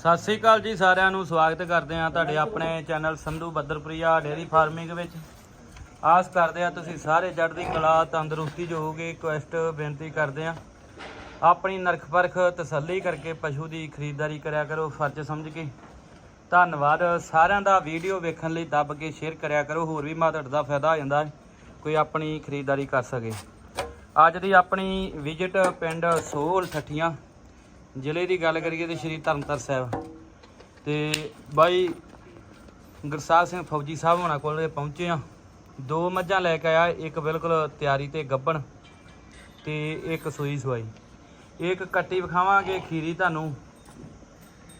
ਸਤਿ ਸ੍ਰੀ ਅਕਾਲ ਜੀ ਸਾਰਿਆਂ ਨੂੰ, ਸਵਾਗਤ ਕਰਦੇ ਹਾਂ ਤੁਹਾਡੇ ਆਪਣੇ ਚੈਨਲ ਸੰਧੂ ਬੱਦਰਪ੍ਰਿਆ ਡੇਅਰੀ ਫਾਰਮਿੰਗ ਵਿੱਚ। ਆਸ ਕਰਦੇ ਆ ਤੁਸੀਂ ਸਾਰੇ ਚੜ੍ਹਦੀ ਕਲਾ, ਤੰਦਰੁਸਤੀ ਜੋ ਹੋਗੇ ਕੁਐਸਟ ਬੇਨਤੀ ਕਰਦੇ ਆ ਆਪਣੀ ਨਰਖ ਪਰਖ ਤਸੱਲੀ ਕਰਕੇ ਪਸ਼ੂ ਦੀ ਖਰੀਦਦਾਰੀ ਕਰਿਆ ਕਰੋ, ਫਰਜ਼ ਸਮਝ ਕੇ। ਧੰਨਵਾਦ। ਸਾਰਿਆਂ ਦਾ ਵੀਡੀਓ ਵੇਖਣ ਲਈ ਦੱਬ ਕੇ ਸ਼ੇਅਰ ਕਰਿਆ ਕਰੋ, ਹੋਰ ਵੀ ਮਾਤੜ ਦਾ ਫਾਇਦਾ ਹੋ ਜਾਂਦਾ ਕੋਈ ਆਪਣੀ ਖਰੀਦਦਾਰੀ ਕਰ ਸਕੇ। ਅੱਜ ਦੀ ਆਪਣੀ ਵਿਜ਼ਿਟ ਪਿੰਡ ਸੋਲ ਠੱਠੀਆਂ ਜ਼ਿਲ੍ਹੇ ਦੀ ਗੱਲ ਕਰੀਏ ਤੇ ਸ਼੍ਰੀ ਧਰਮਤਰ ਸਾਹਿਬ। ਤੇ ਬਾਈ ਗੁਰਸਾਹਿਬ ਸਿੰਘ ਫੌਜੀ ਸਾਹਿਬ ਹੋਣਾ ਕੋਲ ਪਹੁੰਚੇ ਆ। ਦੋ ਮੱਝਾਂ ਲੈ ਕੇ ਆਇਆ, ਇੱਕ ਬਿਲਕੁਲ ਤਿਆਰੀ ਤੇ ਗੱਬਣ ਤੇ ਇੱਕ ਸੂਈ ਸਵਾਈ। ਇੱਕ ਕੱਟੀ ਵਿਖਾਵਾਂਗੇ ਖੀਰੀ ਤੁਹਾਨੂੰ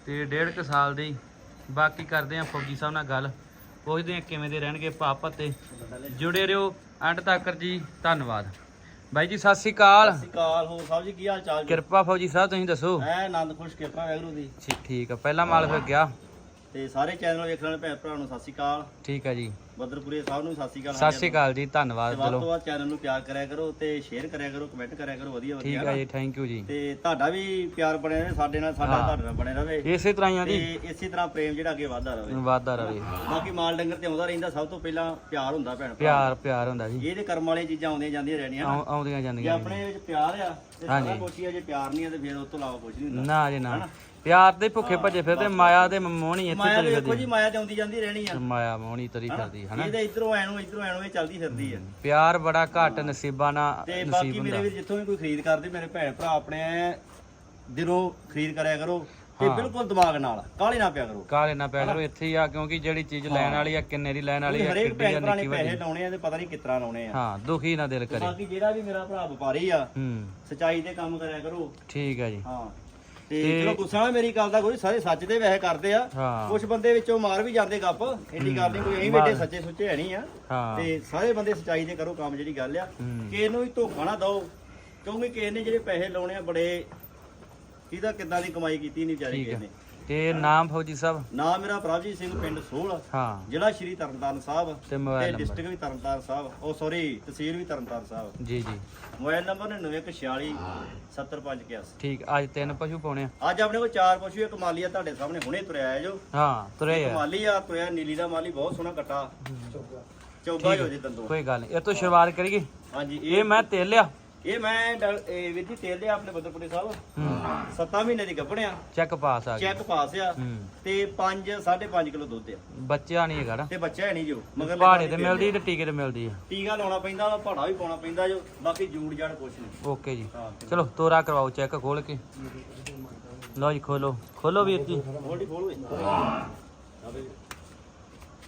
ਤੇ ਡੇਢ ਕੁ ਸਾਲ ਦੀ। ਬਾਕੀ ਕਰਦੇ ਆ ਫੌਜੀ ਸਾਹਿਬ ਨਾਲ ਗੱਲ। ਪੁੱਛਦੇ ਆ ਕਿਵੇਂ ਦੇ ਰਹਿਣਗੇ ਭਾ 'ਤੇ ਜੁੜੇ ਰਹੋ ਐਂਡ ਤੱਕ ਜੀ, ਧੰਨਵਾਦ। ਬਾਈ ਜੀ ਸਤਿ ਸ੍ਰੀ ਅਕਾਲ। ਸਤਿ ਸ਼੍ਰੀ ਅਕਾਲ ਹੋਰ ਸਾਹਿਬ ਜੀ ਕੀ ਹਾਲ ਚਾਲ ਜੀ? ਕਿਰਪਾ ਫੌਜੀ ਸਾਹਿਬ ਤੁਸੀਂ ਦੱਸੋ। ਐ ਆਨੰਦ ਖੁਸ਼ ਕਿਰਪਾ ਵੈਗਰੂ ਦੀ। ਠੀਕ ਠੀਕ ਆ ਪਹਿਲਾ ਮਾਲ ਫਿਰ ਗਿਆ। ਤੇ ਸਾਰੇ ਚੈਨਲ ਵੇਖਣ ਵਾਲੇ ਭੈਣ ਭਰਾ ਨੂੰ ਸਤਿ ਸ਼੍ਰੀ ਅਕਾਲ। ਠੀਕ ਆ ਜੀ। ਬਦਰਪੁਰੇ ਸਾਹਿਬ ਨੂੰ ਸਤਿ ਸ਼੍ਰੀ ਅਕਾਲ ਸਤਿ ਸ੍ਰੀ ਅਕਾਲ ਜੀ ਤੇ ਧੰਨਵਾਦ ਵੱਧ ਤੋਂ ਚਲੋ ਵੱਧ ਚੈਨਲ ਨੂੰ ਪਿਆਰ ਕਰਿਆ ਕਰੋ ਤੇ ਸ਼ੇਅਰ ਕਰਿਆ ਕਰੋ ਕਮੈਂਟ ਕਰਿਆ ਕਰੋ ਵਧੀਆ ਠੀਕ ਵਧੀਆ ਆ ਜੀ ਥੈਂਕ ਯੂ ਜੀ। ਤੇ ਤੁਹਾਡਾ ਵੀ ਪਿਆਰ ਬਣਿਆ ਰਹੇ ਸਾਡੇ ਨਾਲ ਸਾਡਾ ਹਾਂ। ਤੁਹਾਡੇ ਨਾਲ ਬਣੇ ਰਵੇ ਇਸੇ ਤਰ੍ਹਾਂ ਹੀ ਆ ਤੇ ਜੀ ਇਸੇ ਤਰ੍ਹਾਂ ਪ੍ਰੇਮ ਜਿਹੜਾ ਅੱਗੇ ਵਧਦਾ ਰਵੇ ਵਾਦਾ ਰਵੇ ਬਾਕੀ ਮਾਲ ਡੰਗਰ ਤੇ ਆਉਂਦਾ ਰਹਿੰਦਾ ਸਭ ਤੋਂ ਪਹਿਲਾਂ ਪਿਆਰ ਹੁੰਦਾ ਭੈਣ ਪਿਆਰ ਪਿਆਰ ਹੁੰਦਾ ਜੀ। ਇਹਦੇ ਕਰਮ ਵਾਲੀਆਂ ਚੀਜ਼ਾਂ ਆਉਂਦੀਆਂ ਜਾਂਦੀਆਂ ਰਹਿਣੀਆਂ ਆਉਂਦੀਆਂ ਜਾਂਦੀਆਂ ਜੀ। ਆਪਣੇ ਵਿੱਚ ਪਿਆਰ ਆ ਤੇ ਸਾਰਾ। ਕੁਛ ਹੀ ਆ ਜੇ ਪਿਆਰ ਨਹੀਂ ਆ ਤੇ ਫਿਰ ਉਸ ਤੋਂ ਇਲਾਵਾ ਕੁਝ ਨਹੀਂ ਹੁੰਦਾ। ਨਾ ਜੀ ਨਾ। ਪਿਆਰ ਦੇ ਭੁੱਖੇ ਭੱਜੇ ਫਿਰਦੇ ਮਾਇਆ ਦੇ ਮੋਹਣੀ ਇੱਥੇ ਮਾਇਆ ਤੁਰੀ ਦੇਖੋ ਜੀ ਫਿਰਦੀ ਮਾਇਆ ਤੇ ਆਉਂਦੀ ਜਾਂਦੀ ਰਹਿਣੀ ਆ। ਮਾਇਆ ਮੋਹਣੀ ਤਰੀ? ਫਿਰਦੀ ਹਨਾ? ਇਹਦੇ ਇਧਰੋਂ ਐਨੂੰ ਇਧਰੋਂ ਐਨੂੰ ਇਹ ਚੱਲਦੀ ਫਿਰਦੀ ਆ। ਪਿਆਰ ਬੜਾ ਘੱਟ ਨਸੀਬਾਂ ਨਾਲ ਤੇ ਨਸੀਬ ਬਾਕੀ ਮੇਰੇ ਹੁੰਦਾ ਵੀਰ ਜਿੱਥੋਂ ਵੀ ਕੋਈ ਖਰੀਦ ਕਰਦੇ ਮੇਰੇ ਭੈਣ ਭਰਾ ਆਪਣੇ ਦਿਲੋਂ ਖਰੀਦ ਕਰਿਆ ਕਰੋ ਤੇ ਹਾਂ। ਬਿਲਕੁਲ ਦਿਮਾਗ ਨਾਲ ਕਾਹਲੀ ਨਾ ਪਿਆ ਕਰੋ। ਕਾਲੇ ਨਾ ਪਿਆ ਕਰੋ ਇੱਥੇ ਹੀ ਆ ਕਿਉਂਕਿ ਜਿਹੜੀ ਚੀਜ਼ ਲੈਣ ਵਾਲੀ ਆ ਕਿੰਨੇ ਦੀ ਲੈਣ ਵਾਲੀ ਆ ਹਰੇਕ ਕਿੱਡੀ ਆ ਭੈਣ ਭਰਾ ਨੇ ਨਿੱਕੀ ਪੈਸੇ ਵੱਡੀ ਲਾਉਣੇ ਆ ਤੇ ਪਤਾ ਨਹੀਂ ਕਿਤਨਾ ਲਾਉਣੇ ਆ। ਹਾਂ ਦੁਖੀ ਨਾ ਦਿਲ ਕਰੇ। ਬਾਕੀ ਜਿਹੜਾ ਵੀ ਮੇਰਾ ਭਰਾ ਵਪਾਰੀ ਆ ਹੂੰ। ਸਚਾਈ ਤੇ ਕੰਮ ਕਰਿਆ ਕਰੋ। ਠੀਕ ਹੈ ਜੀ। ਹਾਂ। ਤੇ ਚਲੋ ਗੁੱਸਾ ਨਾ ਮੇਰੀ ਗੱਲ ਦਾ ਕੋਈ ਸਾਰੇ ਸੱਚ ਦੇ ਵੈਸੇ ਕਰਦੇ ਆ। ਹਾਂ। ਕੁਝ ਬੰਦੇ ਵਿੱਚੋਂ ਮਾਰ ਵੀ ਜਾਂਦੇ ਗੱਪ ਇੰਨੀ ਗੱਲ ਨਹੀਂ ਕੋਈ ਅਸੀਂ ਵੇਡੇ ਸੱਚੇ ਸੁੱਚੇ ਹੈ ਨਹੀਂ ਆ। ਹਾਂ। ਤੇ ਸਾਰੇ ਬੰਦੇ ਸਚਾਈ ਦੇ ਕਰੋ ਕੰਮ ਜਿਹੜੀ ਗੱਲ ਆ। ਹੂੰ। ਕਿਸੇ ਨੂੰ ਵੀ ਧੋਖਾ ਨਾ ਦਿਓ ਕਿਉਂਕਿ ਕਿਸੇ ਨੇ ਜਿਹੜੇ ਪੈਸੇ ਲਾਉਣੇ ਆ ਬੜੇ ਇਹਦਾ ਕਿੱਦਾਂ ਦੀ ਕਮਾਈ ਕੀਤੀ ਨਹੀਂ ਵਿਚਾਰੇ ਠੀਕ ਕਿਸੇ ਨੇ। ਤੇ ਨਾਮ ਫੌਜੀ ਸਾਹਿਬ? ਨਾਮ ਮੇਰਾ ਪ੍ਰਭਜੀਤ ਸਿੰਘ ਪਿੰਡ ਸੋਹਲ। ਹਾਂ। ਜ਼ਿਲ੍ਹਾ ਸ਼੍ਰੀ ਤਰਨਤਾਰਨ ਸਾਹਿਬ ਤੇ ਮੋਬਾਈਲ ਨੰਬਰ। ਡਿਸਟ੍ਰਿਕਟ ਵੀ ਤਰਨਤਾਰਨ ਸਾਹਿਬ। ਉਹ ਸੌਰੀ ਤਹਿਸੀਲ ਵੀ ਤਰਨਤਾਰਨ ਸਾਹਿਬ। ਜੀ ਜੀ। ਮੋਬਾਈਲ ਨੰਬਰ 9946 70581 ਠੀਕ ਅੱਜ ਤਿੰਨ ਪਸ਼ੂ ਪਾਉਣੇ ਆ। ਅੱਜ ਆਪਣੇ ਕੋਲ ਚਾਰ ਪਸ਼ੂ ਇੱਕ ਮਾਲੀ ਆ ਤੁਹਾਡੇ ਸਾਹਮਣੇ ਹੁਣੇ ਤੁਰਿਆ ਆਇਆ ਜੋ। ਹਾਂ ਤੁਰੇ ਇੱਕ ਆ। ਮਾਲੀ ਆ ਤੁਰਿਆ ਨੀਲੀ ਦਾ ਮਾਲੀ ਬਹੁਤ ਸੋਹਣਾ ਕੱਟਾ ਚੌਗਾ। ਹੀ ਹੋ ਜੇ ਦੰਦੋਂ। ਕੋਈ ਗੱਲ ਨਹੀਂ ਇਹ ਤੋਂ ਸ਼ੁਰੂਆਤ ਕਰੀਏ। ਹਾਂਜੀ ਇਹ ਮੈਂ ਤੇਲ ਲਿਆ। ਇਹ ਮੈਂ ਇਹ ਵੀਰ ਜੀ ਤੇਲ ਲਿਆ ਆਪਣੇ ਬੱਦਰਪੁਰੇ ਸਾਹਿਬ। 7 ਮਹੀਨੇ ਦੀ ਗੱਭਣਿਆ। ਚੈੱਕ ਪਾਸ ਆ ਗਿਆ ਚੈੱਕ ਪਾਸ ਆ। ਹੂੰ। ਤੇ 5 5.5 ਕਿਲੋ ਦੁੱਧ ਆ। ਬੱਚਿਆ ਨਹੀਂ ਹੈਗਾ ਨਾ। ਤੇ ਬੱਚਾ ਹੈ ਨਹੀਂ ਜੋ ਮਗਰ ਪਹਾੜੇ ਤੇ ਮਿਲਦੀ ਤੇ ਟੀਕੇ ਤੇ ਮਿਲਦੀ ਆ। ਟੀਕਾ ਲਾਉਣਾ ਪੈਂਦਾ ਵਾ ਭਾੜਾ ਵੀ ਪਾਉਣਾ ਪੈਂਦਾ ਜੋ। ਬਾਕੀ ਜੂੜ ਜਾੜ ਕੁਛ ਨਹੀਂ ਓਕੇ ਜੀ। ਹਾਂ ਚਲੋ ਤੋਰਾ ਕਰਵਾਓ ਚੈੱਕ ਖੋਲ ਕੇ। ਲਓ ਜੀ ਖੋਲੋ। ਖੋਲੋ ਵੀਰ ਜੀ। ਹੋਲਡੀ ਖੋਲ ਓਏ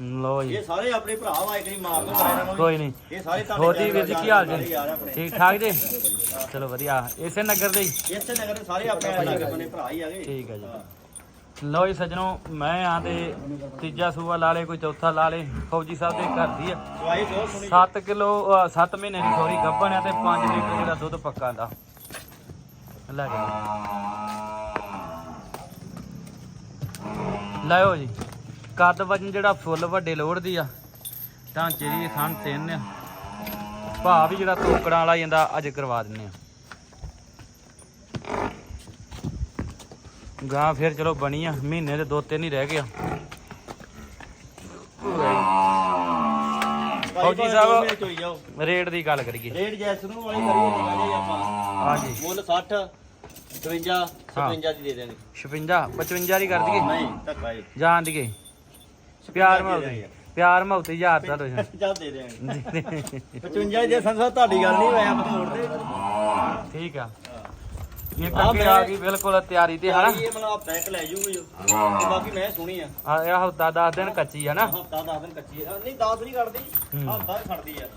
ਲਓ ਜੀ। ਇਹ ਸਾਰੇ ਆਪਣੇ ਭਰਾ ਵਾ ਇੱਕ ਨਹੀਂ ਮਾਰ ਨੂੰ ਵੀ। ਕੋਈ ਨਹੀਂ। ਇਹ ਸਾਰੇ ਤੁਹਾਡੇ ਹੋਰ ਜੀ ਵੀਰ ਜੀ ਕੀ ਹਾਲ ਜੀ ਠੀਕ ਠਾਕ ਜੀ? ਚਲੋ ਵਧੀਆ। ਇਸੇ ਨਗਰ ਦੇ ਹੀ? ਇਸੇ ਨਗਰ ਦੇ ਸਾਰੇ ਆਪਣੇ ਲਾਗੇ ਬੰਨੇ ਭਰਾ ਹੀ ਆਗੇ ਠੀਕ ਹੈ ਜੀ। ਲਓ ਜੀ ਸੱਜਣੋ ਮੈਂ ਆ ਤੇ ਤੀਜਾ ਸੂਆ ਲਾ ਲੇ ਕੋਈ ਚੌਥਾ ਲਾ ਲੇ। ਫੌਜੀ ਸਾਹਿਬ ਦੇ ਘਰ ਦੀ ਆ। ਸਵਾਈ ਬਹੁਤ ਸੋਹਣੀ 7 ਕਿਲੋ 7 ਮਹੀਨੇ ਦੀ ਸੋਰੀ ਗੱਭਣ ਆ ਤੇ 5 ਲੀਟਰ ਜਿਹੜਾ ਦੁੱਧ ਪੱਕਾ ਦਾ। ਲੈ ਜਾ ਜੀ। ਕੱਦ ਵਜਨ ਜਿਹੜਾ ਫੁੱਲ ਵੱਡੇ ਲੋੜਦੀ ਆ ਢਾਂਚੇ ਦੀ ਥਣ ਤਿੰਨ ਆ। ਭਾਅ ਵੀ ਜਿਹੜਾ ਤੋਕੜਾਂ ਵਾਲਾ ਜਾਂਦਾ ਅੱਜ ਕਰਵਾ ਦਿੰਨੇ ਆ। ਗਾਂ ਫਿਰ ਚਲੋ ਬਣੀ ਆ ਮਹੀਨੇ ਦੇ ਦੋ ਤਿੰਨ ਹੀ ਰਹਿ ਗਏ ਆ। ਫੌਜੀ ਸਾਹਿਬ ਰੇਟ ਦੀ ਗੱਲ ਕਰੀਏ। ਰੇਟ ਜੈਸ ਨੂੰ ਵਾਲੀ ਕਰੀਏ ਆਪਾਂ। ਹਾਂਜੀ। ਮੁੱਲ 60 52 57 ਦੀ ਦੇ ਦੇਣੀ 56 55 ਦੀ ਕਰ ਦਈਏ। ਨਹੀਂ ਧੱਕਾ ਜੀ। ਜਾਣ ਦੀਏ ਪਿਆਰ ਮੌਤੀ ਪਿਆਰ ਮੌਤੀ ਯਾਰ ਤਾਂ ਤੁਸੀਂ। ਚੱਲ ਦੇ ਦੇਣੀ 55 ਦੇ ਸੰਸਾ ਤੁਹਾਡੀ ਗੱਲ ਨਹੀਂ ਹੋਇਆ ਮੋੜ ਦੇ। ਠੀਕ ਆ। ਇਹ ਕੱਕੇ ਆ ਗਈ ਬਿਲਕੁਲ ਤਿਆਰੀ ਤੇ ਹਨਾ? ਇਹ ਮਤਲਬ ਇੱਕ ਲੈ ਜੂਗੀ ਜੋ। ਤੇ ਬਾਕੀ ਮੈਂ ਸੁਣੀ ਆ। ਆ ਇਹ ਹਫਤਾ 10 ਦਿਨ ਕੱਚੀ ਆ ਨਾ। ਹਫਤਾ 10 ਦਿਨ ਕੱਚੀ ਆ। ਨਹੀਂ 10 ਨਹੀਂ ਕੱਢਦੀ ਹੂੰ। ਹਫਤਾ ਖੜਦੀ ਆ।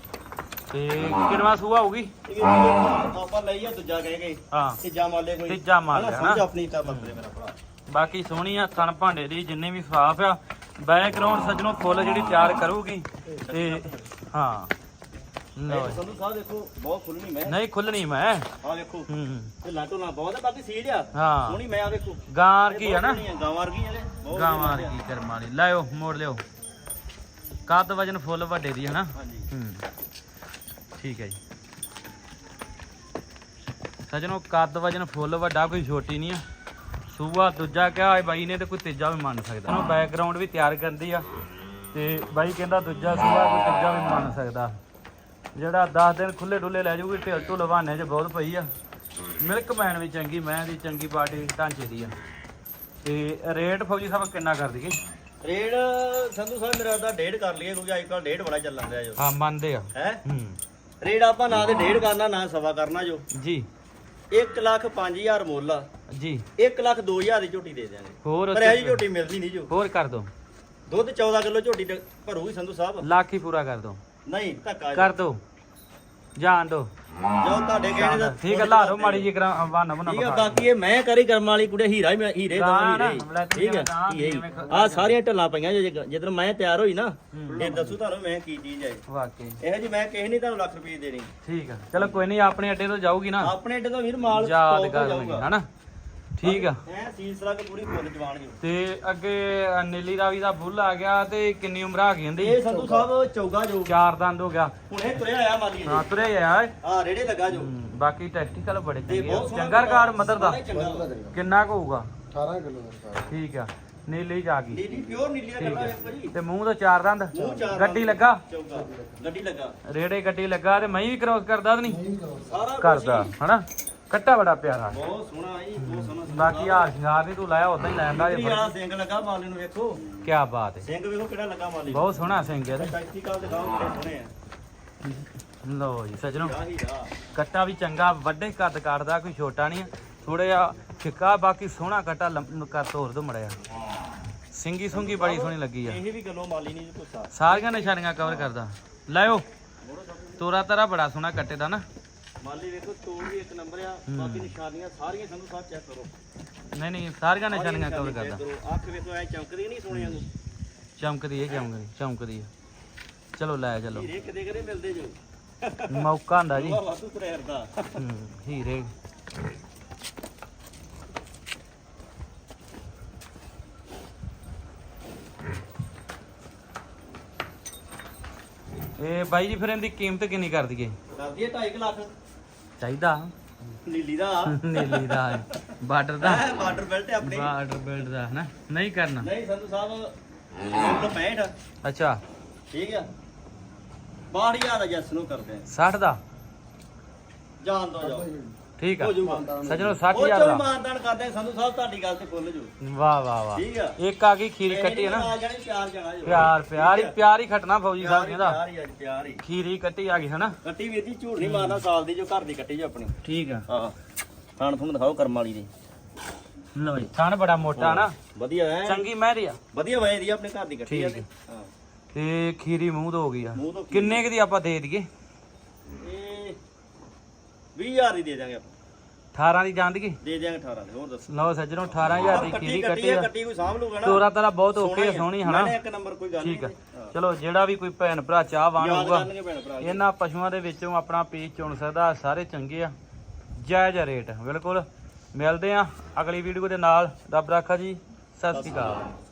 ਤੇ ਕਿੰਨਵਾ ਸੂਆ ਹੋਊਗੀ ਆਪਾਂ ਲਈ ਆ ਦੂਜਾ ਕਹਿ ਗਏ ਹਾਂ। ਤੀਜਾ ਮਾਲੇ ਕੋਈ। ਤੀਜਾ ਮਾਲ ਹਨਾ। ਆਪਣੀ ਤਾਂ ਬੱਤਰੇ ਮੇਰਾ ਭਰਾ। ਬਾਕੀ ਸੋਹਣੀ ਆ ਥਣ ਭਾਂਡੇ ਦੀ ਜਿੰਨੇ ਵੀ ਸਾਫ਼ ਆ ਬੈਕਗ੍ਰਾਉਂਡ ਸੱਜਣੋ ਫੁੱਲ ਜਿਹੜੀ ਤਿਆਰ ਕਰੂਗੀ ਤੇ ਹਾਂ। ਲਓ ਜੀ। ਸੰਧੂ ਸਾਹਿਬ ਦੇਖੋ ਬਹੁਤ ਖੁੱਲਣੀ ਮੈਂ। ਨਹੀਂ ਖੁੱਲਣੀ ਮੈਂ। ਆ ਵੇਖੋ ਹੂੰ। ਇਹ ਲਾਟੋ ਨਾ ਬਹੁਤ ਹੈ ਬਾਕੀ ਸੀਲ ਆ। ਹਾਂ। ਸੋਹਣੀ ਮੈਂ ਆ ਵੇਖੋ ਗਾਂ ਕੀ ਆ ਨਾ। ਗਾਵਾਂ ਵਰਗੀ ਇਹਦੇ ਬਹੁਤ ਗਾਵਾਂ ਵਧੀਆ। ਵਰਗੀ ਕਰਮ ਵਾਲੀ। ਲਾਇਓ ਮੋੜ ਲਿਓ। ਕੱਦ ਵਜਨ ਫੁੱਲ ਵੱਡੇ ਦੀ ਹਾਂਜੀ। ਹੂੰ। ਠੀਕ ਹੈ ਜੀ। ਸਜਣੋ ਕੱਦ ਵਜਨ ਫੁੱਲ ਵੱਡਾ ਕੋਈ ਛੋਟੀ ਨਹੀਂ ਆ। ਸੂਆ ਦੂਜਾ ਕਿਹਾ ਹੈ ਬਾਈ ਨੇ ਤੇ ਕੋਈ ਤੀਜਾ ਵੀ ਮੰਨ ਸਕਦਾ। ਉਹਨੂੰ ਬੈਕਗ੍ਰਾਉਂਡ ਵੀ ਤਿਆਰ ਕਰਦੀ ਆ। ਤੇ ਬਾਈ ਕਹਿੰਦਾ ਦੂਜਾ ਸੂਆ ਕੋਈ ਤੀਜਾ ਵੀ ਮੰਨ ਸਕਦਾ। ਜਿਹੜਾ 10 ਦਿਨ ਖੁੱਲੇ ਡੁੱਲੇ ਲੈ ਜਾਊਗੀ ਢਿੱਲ ਢੁੱਲ ਬਹਾਨੇ 'ਚ ਬਹੁਤ ਪਈ ਆ। ਮਿਲਕ ਮੈਨ ਵੀ ਚੰਗੀ ਮੈਂ ਦੀ ਚੰਗੀ ਪਾਰਟੀ ਢਾਂਚੇ ਦੀ ਆ। ਤੇ ਰੇਟ ਫੌਜੀ ਸਾਹਿਬ ਕਿੰਨਾ ਕਰ ਦਈਏ? ਰੇਡ ਸੰਧੂ ਸਾਹਿਬ ਮੇਰਾ ਤਾਂ ਡੇਢ ਕਰ ਲਈਏ ਕਿਉਂਕਿ ਅੱਜ ਕੱਲ ਡੇਢ ਬੜਾ ਚੱਲਣ ਰਿਹਾ ਜੋ। ਹਾਂ ਮੰਨਦੇ ਆ। ਹੈ? ਹੂੰ। ਰੇਡ ਆਪਾਂ ਨਾ ਤੇ ਡੇਢ ਕਰਨਾ ਨਾ ਸਵਾ ਕਰਨਾ ਜੋ। ਜੀ। 1 ਲੱਖ 5000 ਮੁੱਲ ਆ। ਜੀ। 1 ਲੱਖ 2000 ਦੀ ਝੋਟੀ ਦੇ ਦਿਆਂਗੇ। ਹੋਰ ਪਰ ਇਹ ਝੋਟੀ ਮਿਲਦੀ ਨਹੀਂ ਜੋ। ਹੋਰ ਕਰ ਦੋ। ਦੁੱਧ 14 ਕਿਲੋ ਝੋਟੀ ਤੇ ਭਰੂਗੀ ਸੰਧੂ ਸਾਹਿਬ। ਲੱਖ ਹੀ ਪੂਰਾ ਕਰ ਦੋ। ਨਹੀਂ ਧੱਕਾ ਕਰ ਦੋ। ਜਾਣ ਦੋ। ਜੋ ਤੁਹਾਡੇ ਕਹਿਣੇ ਦਾ ਠੀਕ ਹੈ ਲਾਰੋ ਮਾੜੀ ਜੀ ਕਰਾ ਵਾਨਾ ਬਣਾ ਠੀਕ ਆ ਬਾਕੀ ਇਹ ਮੈਂ ਕਰੀ ਕਰਮ ਵਾਲੀ ਕੁੜੇ ਹੀਰਾ ਹੀ ਮੈਂ ਹੀਰੇ ਗਾਂ ਦੋਵਾਂ ਨਾ, ਹੀਰੇ ਲੈ ਤੂੰ ਠੀਕ ਹੈ ਹੀਰੇ ਆ ਸਾਰੀਆਂ ਢੱਲਾਂ ਪਈਆਂ ਜਦੋਂ ਮੈਂ ਤਿਆਰ ਹੋਈ ਨਾ ਇਹ ਦੱਸੂ ਤੁਹਾਨੂੰ ਮੈਂ ਕੀ ਚੀਜ਼ ਹੈ। ਵਾਕਈ। ਇਹੋ ਜੀ ਮੈਂ ਕਿਸੇ ਨਹੀਂ ਤੁਹਾਨੂੰ ਲੱਖ ਰੁਪਏ ਦੇਣੀ। ਠੀਕ ਆ ਚਲੋ ਕੋਈ ਨਹੀਂ ਆਪਣੇ ਅੱਡੇ ਤੋਂ ਜਾਊਗੀ ਨਾ। ਆਪਣੇ ਅੱਡੇ ਤੋਂ ਵੀਰ ਮਾਲ ਯਾਦ top ਕਰ ਤੋਂ ਹਨਾ? ਠੀਕ ਆ। ਐ ਸੀਸ ਲੱਗ ਪੂਰੀ ਫੁੱਲ ਜਵਾਨ ਜੀ। ਤੇ ਅੱਗੇ ਨੀਲੀ ਰਾਵੀ ਦਾ ਬੁੱਲ ਆ ਗਿਆ ਤੇ ਕਿੰਨੀ ਉਮਰ ਆ ਗਈ ਇਹ ਇਹਦੀ ਸੰਧੂ ਸਾਹਿਬ ਚੌਗਾ ਜੋ। ਚਾਰ ਦੰਦ ਹੋ ਗਿਆ। ਹੁਣੇ ਤੁਰਿਆ ਆਇਆ ਮਾਲੀ ਹਾਂ ਤੁਰੇ ਯਾਰ ਆ ਰੇੜੇ ਲੱਗਾ ਜੋ। ਬਾਕੀ ਟੈਕਟੀਕਲ ਬੜੇ ਚੰਗੇ ਆ। ਬਹੁਤ ਸੋਹਣਾ ਚੰਗਾ ਰਿਕਾਰਡ ਮਦਰ ਦਾ। ਹੀ ਚੰਗਾ। ਕਿੰਨਾ ਕੁ ਹੋਊਗਾ? 18 ਕਿਲੋ ਦਾ ਠੀਕ ਆ। ਨੀਲੀ ਆ ਗਈ। ਨੀਲੀ ਪਿਓਰ ਨੀਲੀ ਦਾ ਠੀਕ ਕੱਲਾ ਹੈ ਭਾਜੀ ਤੇ ਮੂੰਹ ਤੋਂ ਚਾਰ ਦੰਦ? ਮੂੰਹ ਚਾਰ ਗੱਡੀ। ਲੱਗਾ? ਚੌਗਾ। ਗੱਡੀ ਲੱਗਾ। ਰੇੜੇ ਗੱਡੀ ਲੱਗਾ ਤੇ ਮੈਂ ਵੀ ਕ੍ਰੋਸ ਕਰਦਾ ਤੇ ਨਹੀਂ? ਸਾਰਾ ਕੁਛ ਕਰਦਾ ਹੀ। ਹਨਾ? ਕੱਟਾ ਬੜਾ ਪਿਆਰਾ। ਬਹੁਤ ਸੋਹਣਾ ਜੀ ਬਹੁਤ ਸੋਹਣਾ ਬਾਕੀ ਹਾਰ ਸ਼ਿੰਗਾਰ ਨਹੀਂ ਤੂੰ ਲਾਇਆ ਉਦਾਂ ਹੀ ਲੈਂਦਾ ਜੇ ਇਹ ਆ ਸਿੰਘ ਲੱਗਾ ਮਾਲੀ ਨੂੰ ਵੇਖੋ। ਕੀ ਬਾਤ ਹੈ। ਸਿੰਘ ਵੇਖੋ ਕਿਹੜਾ ਲੱਗਾ ਮਾਲੀ ਨੂੰ। ਬਹੁਤ ਸੋਹਣਾ ਸਿੰਘ ਹੈ ਟੈਕਟੀਕਲ ਦਿਖਾਓ ਕਿਹੜੇ ਸੋਹਣੇ ਆ। ਲਓ ਜੀ ਸਜਣੋ। ਆ ਆ। ਕੱਟਾ ਵੀ ਚੰਗਾ ਵੱਡੇ ਕੱਦ ਕੱਟਦਾ ਕੋਈ ਛੋਟਾ ਨਹੀਂ ਥੋੜਾ ਜਿਹਾ ਫਿੱਕਾ ਬਾਕੀ ਸੋਹਣਾ ਕੱਟਾ ਲੰਮ- ਕਰ ਤੋਰ ਦੋ ਮੜਿਆ। ਸਿੰਗੀ ਸੁੰਗੀ ਬੜੀ ਸੋਹਣੀ ਲੱਗੀ ਆ। ਇਹ ਵੀ ਗੱਲੋਂ ਮਾਲੀ ਨਹੀਂ ਪੁੱਛਾ ਸਾਰੀਆਂ ਨਿਸ਼ਾਨੀਆਂ ਕਵਰ ਕਰਦਾ। ਲਾਇਓ। ਤੋਰਾ ਤਰਾ ਬੜਾ ਸੋਹਣਾ ਕੱਟੇ ਦਾ ਨਾ। ਮਾਲੀ ਵੇਖੋ ਤੋੜ ਵੀ ਇੱਕ ਨੰਬਰ ਆ ਬਾਕੀ ਨਿਸ਼ਾਨੀਆਂ ਸਾਰੀਆਂ ਸੰਧੂ ਸਾਹਿਬ ਚੈੱਕ ਕਰੋ। ਨਹੀਂ ਨਹੀਂ ਸਾਰੀਆਂ ਨਿਸ਼ਾਨੀਆਂ ਕਵਰ ਕਰਦਾ। ਕਰੋ। ਅੱਖ ਵੇਖੋ ਐ ਚਮਕਦੀ ਨਹੀਂ ਸੋਹਣਿਆਂ ਨੂੰ। ਚਮਕਦੀ ਹੈ ਚਮਕਦੀ ਚਮਕਦੀ ਹੈ। ਚਲੋ ਲੈ ਚਲੋ। ਹੀਰੇ ਕਿਤੇ ਕਿਤੇ ਮਿਲਦੇ ਜੋ। ਮੌਕਾ ਹੁੰਦਾ ਜੀ। ਤਰੇਰ ਦਾ। ਹੀਰੇ। ਇਹ ਬਾਈ ਜੀ ਫਿਰ ਇਹਦੀ ਕੀਮਤ ਕਿੰਨੀ ਕਰ ਦਈਏ? ਕਰਦੀ ਹੈ 2.5 ਲੱਖ। ਚਾਹੀਦਾ? ਨੀਲੀ ਦਾ। ਨੀਲੀ ਦਾ ਬਾਰਡਰ ਦਾ? ਬਾਰਡਰ ਬੈਲਟ ਆਪਣੀ। ਬਾਰਡਰ ਬਿਲਡ ਦਾ ਹਨਾ? ਨਹੀਂ ਕਰਨਾ। ਨਹੀਂ ਸੰਧੂ ਸਾਹਿਬ ਮੁੱਲ 65 ਅੱਛਾ। ਠੀਕ ਆ। 62000 ਦਾ ਜੱਸ ਨੂੰ ਕਰਦੇ ਆ। 60 ਦਾ? ਜਾਣ ਦੋ ਜਾਓ। ਠੀਕ ਆ। ਹੋ ਜਾਊਗਾ ਸੱਜਣੋ ਉਹ 60000 ਚੋਂ ਦਾ। ਮਾਨਦਾਨ ਕਰਦੇ ਸੰਧੂ ਸਾਹਿਬ ਤੁਹਾਡੀ ਗੱਲ ਤੇ ਫੁੱਲ ਜੂ। ਵਾਹ ਵਾਹ ਵਾਹ। ਠੀਕ ਆ। ਇੱਕ ਆ ਗਈ ਖੀਰੀ ਕੱਟੀ ਹੈ ਨਾ। ਆ ਜਾਣੇ ਪਿਆਰ ਜਾਣਾ ਜੋ। ਪਿਆਰ ਪਿਆਰ ਹੀ ਪਿਆਰ ਹੀ ਖਟਣਾ ਫੌਜੀ ਸਾਹਿਬ ਹੀ ਇਹਦਾ ਪਿਆਰ ਹੀ ਅੱਜ ਪਿਆਰ। ਹੀ ਖੀਰੀ ਕੱਟੀ ਆ ਗਈ ਹਨਾ? ਕੱਟੀ ਵੀਰ ਜੀ ਝੂਠ ਨਹੀਂ ਮਾਰਨਾ ਸਾਲ ਦੀ ਜੋ ਘਰ ਦੀ ਕੱਟੀ ਜੋ ਆਪਣੀ। ਠੀਕ ਆ। ਹਾਂ। ਖਾਣ ਤੁਹਾਨੂੰ ਦਿਖਾਓ ਕਰਮ ਵਾਲੀ ਦੀ। ਲੋ ਜੀ ਥਣ ਬੜਾ ਮੋਟਾ ਨਾ ਵਧੀਆ ਹੈ। ਚੰਗੀ ਮਹਿਰੀ ਆ। ਵਧੀਆ ਦੀ ਆਪਣੇ ਘਰ ਦੀ ਕੱਟੀ ਆ ਤੇ ਹਾਂ। ਖੀਰੀ ਮੂੰਹ ਤੋਂ ਹੋ ਗਈ ਆ। ਕਿੰਨੇ ਕੁ ਦੀ ਆਪਾਂ ਦੇ ਦਈਏ? 20000 ਦੀ ਦੇ ਦਾਂਗੇ ਆਪਾਂ। 18 ਦੀ ਜਾਣ ਦੇ ਦਿਆਂਗੇ 18 ਦੇ ਹੋਰ ਦੱਸੋ। ਲਓ ਸੱਜਣੋ 18000 ਦੀ ਖੀਰੀ ਕੱਟੀ ਆ? ਕੱਟੀ ਕੋਈ ਸਾਂਭ ਲੂਗਾ ਨਾ। ਤੋਰਾ ਤਰਾ ਬਹੁਤ ਓਕੇ ਆ ਸੋਹਣੀ ਹਨਾ? ਨਹੀਂ, ਇੱਕ ਨੰਬਰ ਕੋਈ ਗੱਲ ਠੀਕ ਆ। ਚਲੋ ਜਿਹੜਾ ਵੀ ਕੋਈ ਭੈਣ ਭਰਾ ਚਾਹਵਾਨ ਯਾਦ ਹੋਊਗਾ ਕਰਨਗੇ ਭੈਣ ਭਰਾ ਇਹਨਾਂ ਪਸ਼ੂਆਂ ਦੇ ਵਿੱਚੋਂ ਆਪਣਾ ਪੀਸ ਚੁਣ ਸਕਦਾ ਸਾਰੇ ਚੰਗੇ ਆ। ਜਾਇਜ਼ ਰੇਟ ਬਿਲਕੁਲ। ਮਿਲਦੇ ਆ ਅਗਲੀ ਵੀਡੀਓ ਦੇ ਨਾਲ। ਰੱਬ ਰਾਖਾ ਜੀ ਸਤਿ ਸ਼੍ਰੀ ਅਕਾਲ।